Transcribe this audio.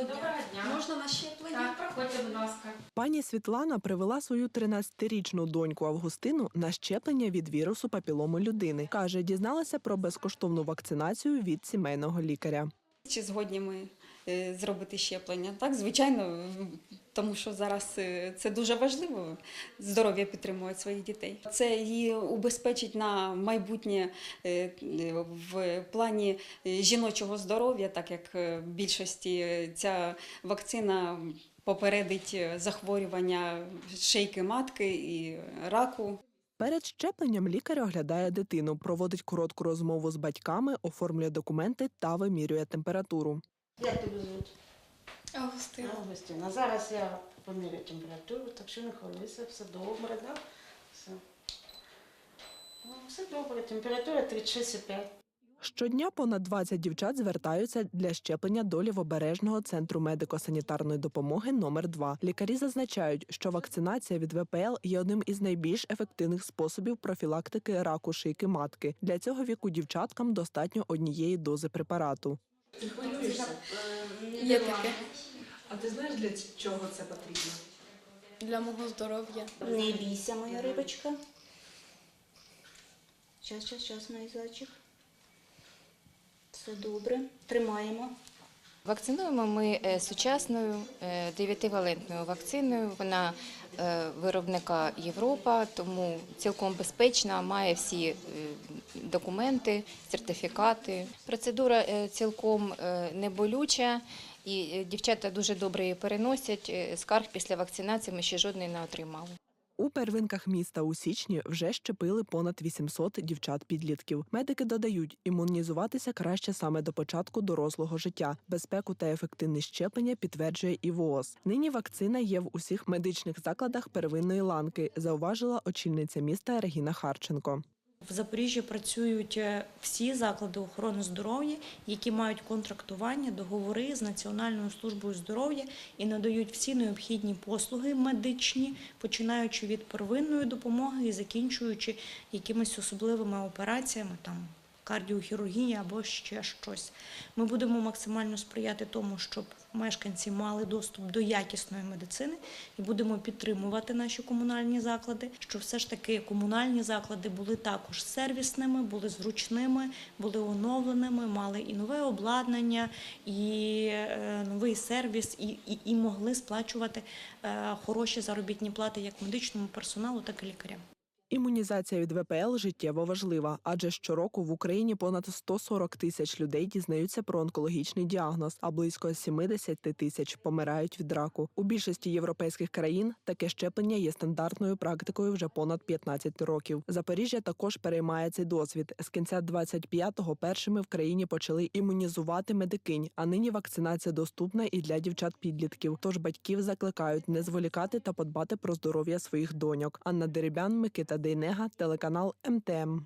Доброго дня. Доброго дня. Можна на щеплення? Так, проходьте, будь ласка. Пані Світлана привела свою 13-річну доньку Августину на щеплення від вірусу папілому людини. Каже, дізналася про безкоштовну вакцинацію від сімейного лікаря. Чи згодні ми е, зробити щеплення? Так, звичайно, тому що зараз е, це дуже важливо здоров'я підтримувати своїх дітей. Це її убезпечить на майбутнє е, в плані жіночого здоров'я, так як в більшості ця вакцина попередить захворювання шийки матки і раку. Перед щепленням лікар оглядає дитину, проводить коротку розмову з батьками, оформлює документи та вимірює температуру. Як тебе звуть? Августина. Августина. Зараз я поміряю температуру, так що не хвилюйся, все добре, так? Все. Ну, все добре, температура 36,5. Щодня понад 20 дівчат звертаються для щеплення до лівобережного центру медико-санітарної допомоги номер 2 Лікарі зазначають, що вакцинація від ВПЛ є одним із найбільш ефективних способів профілактики раку шийки матки. Для цього віку дівчаткам достатньо однієї дози препарату. Хвилюєшся? Є таке. А ти знаєш, для чого це потрібно? Для мого здоров'я. Не бійся, моя рибочка. Щас, щас, щас, мій зайчик. Все добре. Тримаємо. Вакцинуємо ми е, сучасною е, дев'ятивалентною вакциною. Вона е, виробника Європа, тому цілком безпечна, має всі документи, сертифікати. Процедура цілком неболюча, і дівчата дуже добре її переносять. Скарг після вакцинації ми ще жодної не отримали. У первинках міста у січні вже щепили понад 800 дівчат-підлітків. Медики додають, імунізуватися краще саме до початку дорослого життя. Безпеку та ефективність щеплення підтверджує і ВООЗ. Нині вакцина є в усіх медичних закладах первинної ланки, зауважила очільниця міста Регіна Харченко. В Запоріжжі працюють е, всі заклади охорони здоров'я, які мають контрактування, договори з Національною службою здоров'я і надають всі необхідні послуги медичні, починаючи від первинної допомоги і закінчуючи якимись особливими операціями, там кардіохірургія або ще щось. Ми будемо максимально сприяти тому, щоб мешканці мали доступ до якісної медицини і будемо підтримувати наші комунальні заклади, щоб все ж таки комунальні заклади були також сервісними, були зручними, були оновленими, мали і нове обладнання, і е, новий сервіс, і, і, і могли сплачувати е, хороші заробітні плати як медичному персоналу, так і лікарям. Імунізація від ВПЛ життєво важлива, адже щороку в Україні понад 140 тисяч людей дізнаються про онкологічний діагноз, а близько 70 тисяч помирають від раку. У більшості європейських країн таке щеплення є стандартною практикою вже понад 15 років. Запоріжжя також переймає цей досвід. З кінця 25-го першими в країні почали імунізувати медикинь, а нині вакцинація доступна і для дівчат-підлітків. Тож батьків закликають не зволікати та подбати про здоров'я своїх доньок. Анна Деребян, Микита Дейнега, телеканал МТМ.